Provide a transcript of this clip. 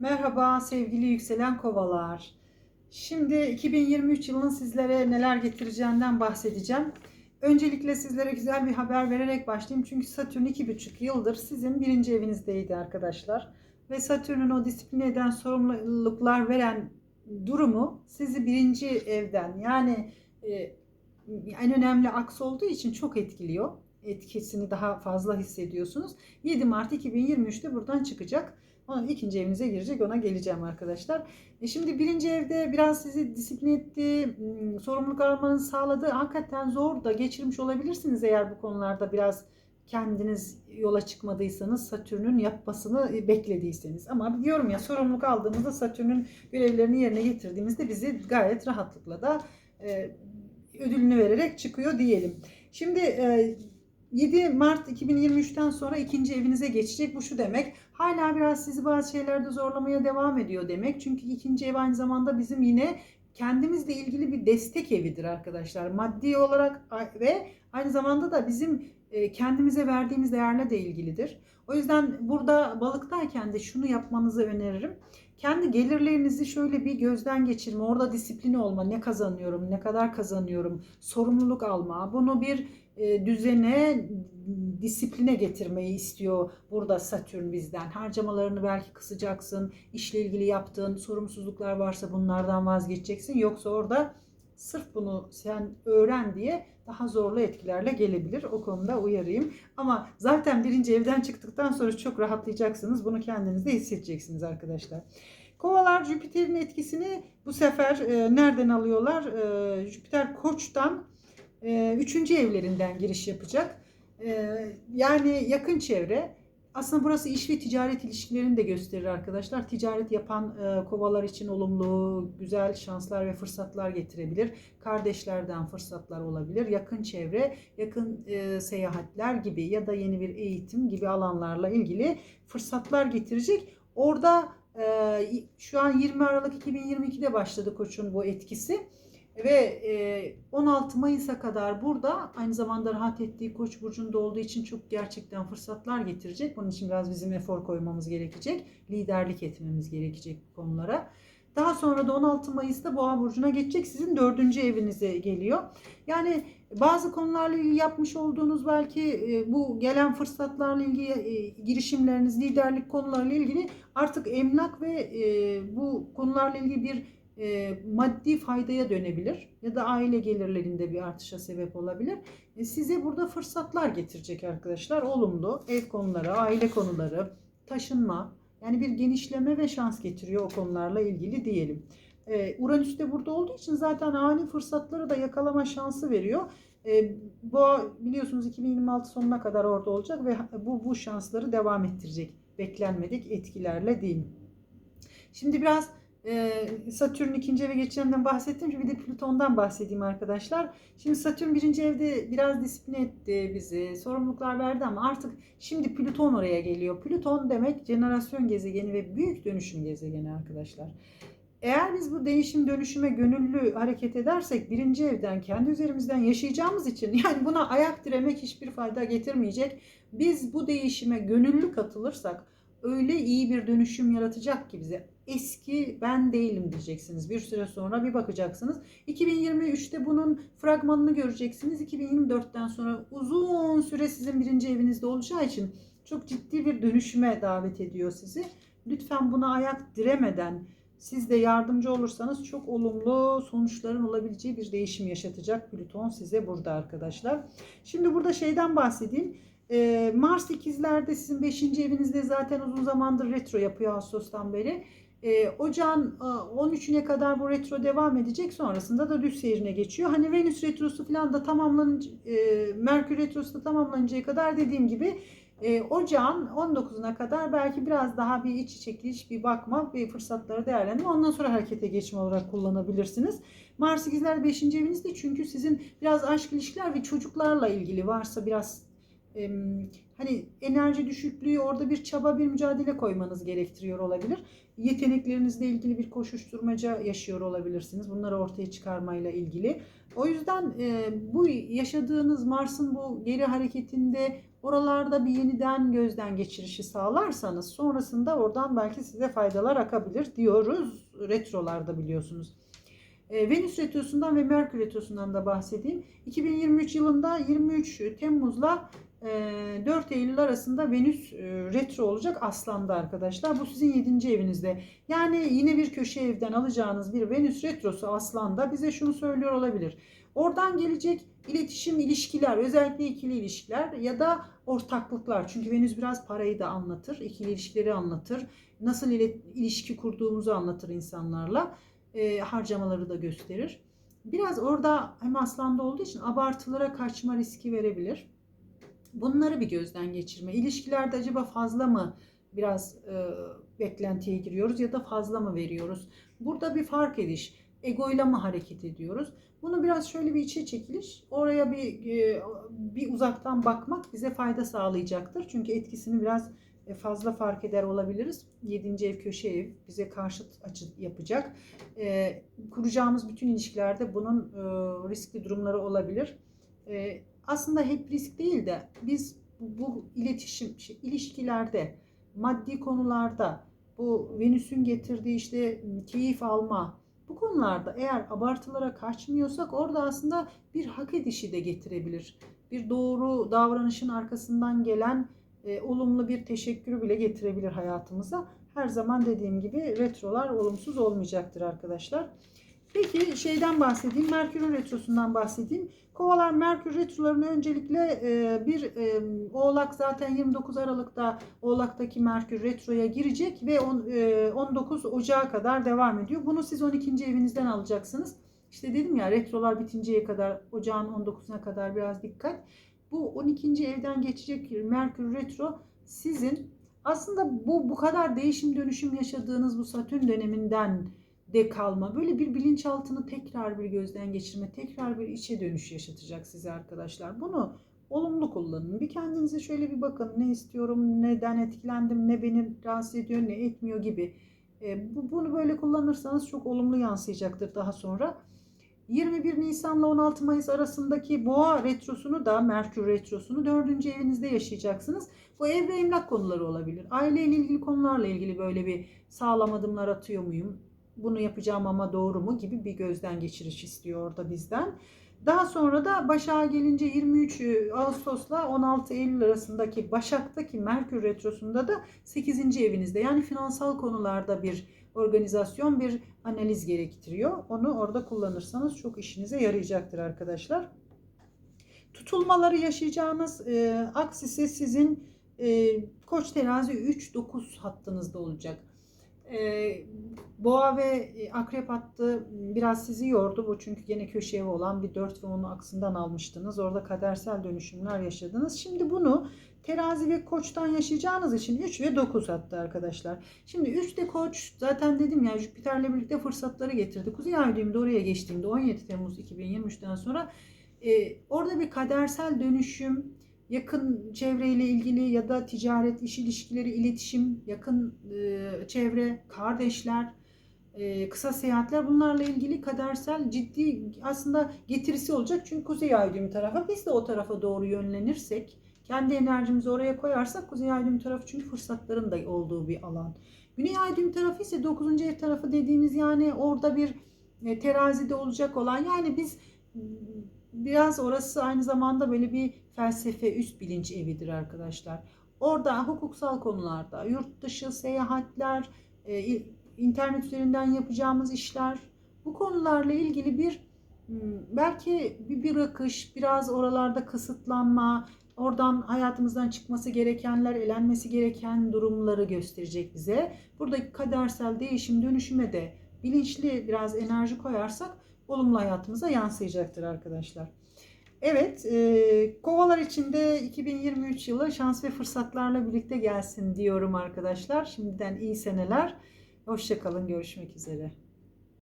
Merhaba sevgili yükselen kovalar. Şimdi 2023 yılının sizlere neler getireceğinden bahsedeceğim. Öncelikle sizlere güzel bir haber vererek başlayayım. Çünkü Satürn 2,5 yıldır sizin birinci evinizdeydi arkadaşlar. Ve Satürn'ün o disipline eden sorumluluklar veren durumu sizi birinci evden yani e, en önemli aks olduğu için çok etkiliyor. Etkisini daha fazla hissediyorsunuz. 7 Mart 2023'te buradan çıkacak. Onun ikinci evinize girecek ona geleceğim arkadaşlar. E şimdi birinci evde biraz sizi disiplin etti, m, sorumluluk almanızı sağladı. Hakikaten zor da geçirmiş olabilirsiniz eğer bu konularda biraz kendiniz yola çıkmadıysanız Satürn'ün yapmasını e, beklediyseniz. Ama diyorum ya sorumluluk aldığımızda Satürn'ün görevlerini yerine getirdiğimizde bizi gayet rahatlıkla da e, ödülünü vererek çıkıyor diyelim. Şimdi e, 7 Mart 2023'ten sonra ikinci evinize geçecek. Bu şu demek. Hala biraz sizi bazı şeylerde zorlamaya devam ediyor demek. Çünkü ikinci ev aynı zamanda bizim yine kendimizle ilgili bir destek evidir arkadaşlar. Maddi olarak ve aynı zamanda da bizim kendimize verdiğimiz değerle de ilgilidir. O yüzden burada balıktayken de şunu yapmanızı öneririm. Kendi gelirlerinizi şöyle bir gözden geçirme. Orada disiplini olma. Ne kazanıyorum, ne kadar kazanıyorum, sorumluluk alma. Bunu bir e, düzene, disipline getirmeyi istiyor burada Satürn bizden. Harcamalarını belki kısacaksın, işle ilgili yaptığın sorumsuzluklar varsa bunlardan vazgeçeceksin. Yoksa orada sırf bunu sen öğren diye daha zorlu etkilerle gelebilir. O konuda uyarayım. Ama zaten birinci evden çıktıktan sonra çok rahatlayacaksınız. Bunu kendinizde hissedeceksiniz arkadaşlar. Kovalar Jüpiter'in etkisini bu sefer e, nereden alıyorlar? E, Jüpiter Koç'tan e, üçüncü evlerinden giriş yapacak. E, yani yakın çevre. Aslında burası iş ve ticaret ilişkilerini de gösterir arkadaşlar. Ticaret yapan e, kovalar için olumlu, güzel şanslar ve fırsatlar getirebilir. Kardeşlerden fırsatlar olabilir. Yakın çevre, yakın e, seyahatler gibi ya da yeni bir eğitim gibi alanlarla ilgili fırsatlar getirecek. Orada e, şu an 20 Aralık 2022'de başladı Koç'un bu etkisi. Ve 16 Mayıs'a kadar burada aynı zamanda rahat ettiği Koç burcunda olduğu için çok gerçekten fırsatlar getirecek. Bunun için biraz bizim efor koymamız gerekecek. Liderlik etmemiz gerekecek bu konulara. Daha sonra da 16 Mayıs'ta Boğa burcuna geçecek. Sizin dördüncü evinize geliyor. Yani bazı konularla ilgili yapmış olduğunuz belki bu gelen fırsatlarla ilgili girişimleriniz, liderlik konularıyla ilgili artık emlak ve bu konularla ilgili bir e, maddi faydaya dönebilir ya da aile gelirlerinde bir artışa sebep olabilir. E, size burada fırsatlar getirecek arkadaşlar. Olumlu ev konuları, aile konuları, taşınma yani bir genişleme ve şans getiriyor o konularla ilgili diyelim. E, Uranüs de burada olduğu için zaten ani fırsatları da yakalama şansı veriyor. E, bu biliyorsunuz 2026 sonuna kadar orada olacak ve bu bu şansları devam ettirecek. Beklenmedik etkilerle diyeyim. Şimdi biraz Satürn ikinci eve geçeceğinden bahsettim. Şimdi bir de Plüton'dan bahsedeyim arkadaşlar. Şimdi Satürn birinci evde biraz disipline etti bizi. Sorumluluklar verdi ama artık şimdi Plüton oraya geliyor. Plüton demek jenerasyon gezegeni ve büyük dönüşüm gezegeni arkadaşlar. Eğer biz bu değişim dönüşüme gönüllü hareket edersek birinci evden kendi üzerimizden yaşayacağımız için yani buna ayak diremek hiçbir fayda getirmeyecek. Biz bu değişime gönüllü katılırsak öyle iyi bir dönüşüm yaratacak ki bize eski ben değilim diyeceksiniz. Bir süre sonra bir bakacaksınız. 2023'te bunun fragmanını göreceksiniz. 2024'ten sonra uzun süre sizin birinci evinizde olacağı için çok ciddi bir dönüşüme davet ediyor sizi. Lütfen buna ayak diremeden siz de yardımcı olursanız çok olumlu sonuçların olabileceği bir değişim yaşatacak Plüton size burada arkadaşlar. Şimdi burada şeyden bahsedeyim. Mars ikizlerde sizin 5. evinizde zaten uzun zamandır retro yapıyor Ağustos'tan beri. E, ocağın 13'üne kadar bu retro devam edecek. Sonrasında da düz seyrine geçiyor. Hani Venüs retrosu falan da tamamlanınca, e, Merkür retrosu da tamamlanıncaya kadar dediğim gibi e, ocağın 19'una kadar belki biraz daha bir iç çekiliş, bir bakma, bir fırsatları değerlendirme. Ondan sonra harekete geçme olarak kullanabilirsiniz. Mars ikizler 5. evinizde çünkü sizin biraz aşk ilişkiler ve çocuklarla ilgili varsa biraz hani enerji düşüklüğü orada bir çaba bir mücadele koymanız gerektiriyor olabilir. Yeteneklerinizle ilgili bir koşuşturmaca yaşıyor olabilirsiniz. Bunları ortaya çıkarmayla ilgili. O yüzden bu yaşadığınız Mars'ın bu geri hareketinde oralarda bir yeniden gözden geçirişi sağlarsanız sonrasında oradan belki size faydalar akabilir diyoruz retrolarda biliyorsunuz. E, Venüs retrosundan ve Merkür retrosundan da bahsedeyim. 2023 yılında 23 Temmuz'la e, 4 Eylül arasında Venüs retro olacak Aslan'da arkadaşlar. Bu sizin 7. evinizde. Yani yine bir köşe evden alacağınız bir Venüs retrosu Aslan'da bize şunu söylüyor olabilir. Oradan gelecek iletişim, ilişkiler, özellikle ikili ilişkiler ya da ortaklıklar. Çünkü Venüs biraz parayı da anlatır, ikili ilişkileri anlatır. Nasıl ilişki kurduğumuzu anlatır insanlarla. E, harcamaları da gösterir. Biraz orada hem aslanda olduğu için abartılara kaçma riski verebilir. Bunları bir gözden geçirme. İlişkilerde acaba fazla mı biraz e, beklentiye giriyoruz ya da fazla mı veriyoruz? Burada bir fark ediş. Egoyla mı hareket ediyoruz? Bunu biraz şöyle bir içe çekiliş, oraya bir e, bir uzaktan bakmak bize fayda sağlayacaktır. Çünkü etkisini biraz e, fazla fark eder olabiliriz. 7. ev köşe ev bize karşıt açı yapacak. E, kuracağımız bütün ilişkilerde bunun riskli durumları olabilir. Aslında hep risk değil de biz bu, bu iletişim, şey, ilişkilerde, maddi konularda bu Venüs'ün getirdiği işte keyif alma, bu konularda eğer abartılara kaçmıyorsak orada aslında bir hak edişi de getirebilir. Bir doğru davranışın arkasından gelen e, olumlu bir teşekkürü bile getirebilir hayatımıza. Her zaman dediğim gibi retrolar olumsuz olmayacaktır arkadaşlar. Peki şeyden bahsedeyim, Merkür'ün retrosundan bahsedeyim. Kovalar Merkür retrolarını öncelikle e, bir e, Oğlak zaten 29 Aralık'ta Oğlak'taki Merkür retroya girecek ve on, e, 19 Ocağı kadar devam ediyor. Bunu siz 12. evinizden alacaksınız. İşte dedim ya retrolar bitinceye kadar ocağın 19'una kadar biraz dikkat. Bu 12. evden geçecek Merkür retro sizin aslında bu bu kadar değişim dönüşüm yaşadığınız bu Satürn döneminden de kalma. Böyle bir bilinçaltını tekrar bir gözden geçirme, tekrar bir içe dönüş yaşatacak size arkadaşlar. Bunu olumlu kullanın. Bir kendinize şöyle bir bakın. Ne istiyorum, neden etkilendim, ne beni rahatsız ediyor, ne etmiyor gibi. E, bu, bunu böyle kullanırsanız çok olumlu yansıyacaktır daha sonra. 21 Nisan ile 16 Mayıs arasındaki boğa retrosunu da Merkür retrosunu 4. evinizde yaşayacaksınız. Bu ev ve emlak konuları olabilir. Aileyle ilgili konularla ilgili böyle bir sağlam adımlar atıyor muyum? Bunu yapacağım ama doğru mu gibi bir gözden geçiriş istiyor orada bizden. Daha sonra da Başak'a gelince 23 Ağustos'la 16 Eylül arasındaki Başak'taki Merkür retrosunda da 8. evinizde yani finansal konularda bir organizasyon, bir analiz gerektiriyor. Onu orada kullanırsanız çok işinize yarayacaktır arkadaşlar. Tutulmaları yaşayacağınız e, aksisi sizin e, Koç terazi 3-9 hattınızda olacak. E, boğa ve e, akrep hattı biraz sizi yordu. Bu çünkü yine köşeye olan bir 4 ve 10'u aksından almıştınız. Orada kadersel dönüşümler yaşadınız. Şimdi bunu terazi ve koçtan yaşayacağınız için 3 ve 9 hatta arkadaşlar. Şimdi 3'te koç zaten dedim ya Jüpiter'le birlikte fırsatları getirdi. Kuzey ay düğümü de oraya geçtiğimde 17 Temmuz 2023'ten sonra e, orada bir kadersel dönüşüm, yakın çevreyle ilgili ya da ticaret, iş ilişkileri, iletişim, yakın e, çevre, kardeşler, e, kısa seyahatler bunlarla ilgili kadersel ciddi aslında getirisi olacak. Çünkü Kuzey Ay tarafa biz de o tarafa doğru yönlenirsek kendi enerjimizi oraya koyarsak Kuzey Ay tarafı çünkü fırsatların da olduğu bir alan. Güney Ay tarafı ise 9. ev tarafı dediğimiz yani orada bir e, terazide olacak olan yani biz biraz orası aynı zamanda böyle bir felsefe üst bilinç evidir arkadaşlar. Orada hukuksal konularda, yurt dışı seyahatler, e, internet üzerinden yapacağımız işler, bu konularla ilgili bir hmm, belki bir, bir akış, biraz oralarda kısıtlanma, oradan hayatımızdan çıkması gerekenler, elenmesi gereken durumları gösterecek bize. Buradaki kadersel değişim dönüşüme de bilinçli biraz enerji koyarsak olumlu hayatımıza yansıyacaktır arkadaşlar. Evet, e, kovalar içinde 2023 yılı şans ve fırsatlarla birlikte gelsin diyorum arkadaşlar. Şimdiden iyi seneler. Hoşçakalın, görüşmek üzere.